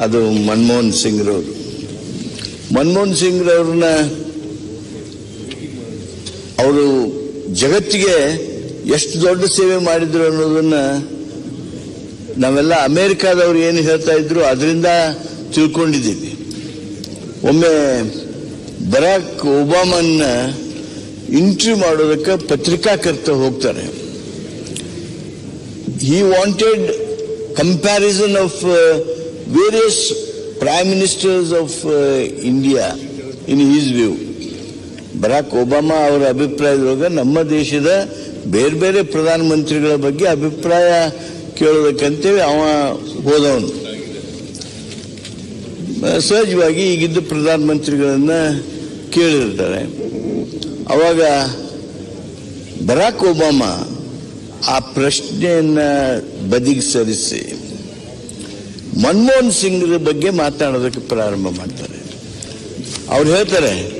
ಅದು ಮನಮೋಹನ್ ಸಿಂಗ್ರವರು. ಮನಮೋಹನ್ ಸಿಂಗ್ರವ್ರನ್ನ ಅವರು ಜಗತ್ತಿಗೆ ಎಷ್ಟು ದೊಡ್ಡ ಸೇವೆ ಮಾಡಿದ್ರು ಅನ್ನೋದನ್ನ ನಾವೆಲ್ಲ ಅಮೇರಿಕಾದವ್ರು ಏನು ಹೇಳ್ತಾ ಇದ್ರು ಅದರಿಂದ ತಿಳ್ಕೊಂಡಿದ್ದೀವಿ. ಒಮ್ಮೆ ಬರಾಕ್ ಒಬಾಮನ್ನ ಇಂಟರ್ವ್ಯೂ ಮಾಡೋದಕ್ಕೆ ಪತ್ರಿಕಾಕರ್ತ ಹೋಗ್ತಾರೆ. He wanted comparison uh, various prime ministers of uh, India in his view. Barack Obama ಅವರ ಅಭಿಪ್ರಾಯದೊಳಗೆ ನಮ್ಮ ದೇಶದ ಬೇರೆ ಬೇರೆ ಪ್ರಧಾನಮಂತ್ರಿಗಳ ಬಗ್ಗೆ ಅಭಿಪ್ರಾಯ ಕೇಳೋದಕ್ಕಂತೇಳಿ ಅವ ಹೋದವನು ಸಹಜವಾಗಿ ಈಗಿದ್ದ ಪ್ರಧಾನಮಂತ್ರಿಗಳನ್ನ ಕೇಳಿರ್ತಾರೆ ಅವಾಗ ಬರಾಕ್ ಒಬಾಮಾ ಆ ಪ್ರಶ್ನೆಯನ್ನು ಬದಿಗೆ ಸರಿಸಿ ಮನಮೋಹನ್ ಸಿಂಗ್ ಬಗ್ಗೆ ಮಾತನಾಡೋದಕ್ಕೆ ಪ್ರಾರಂಭ ಮಾಡ್ತಾರೆ. ಅವ್ರು ಹೇಳ್ತಾರೆ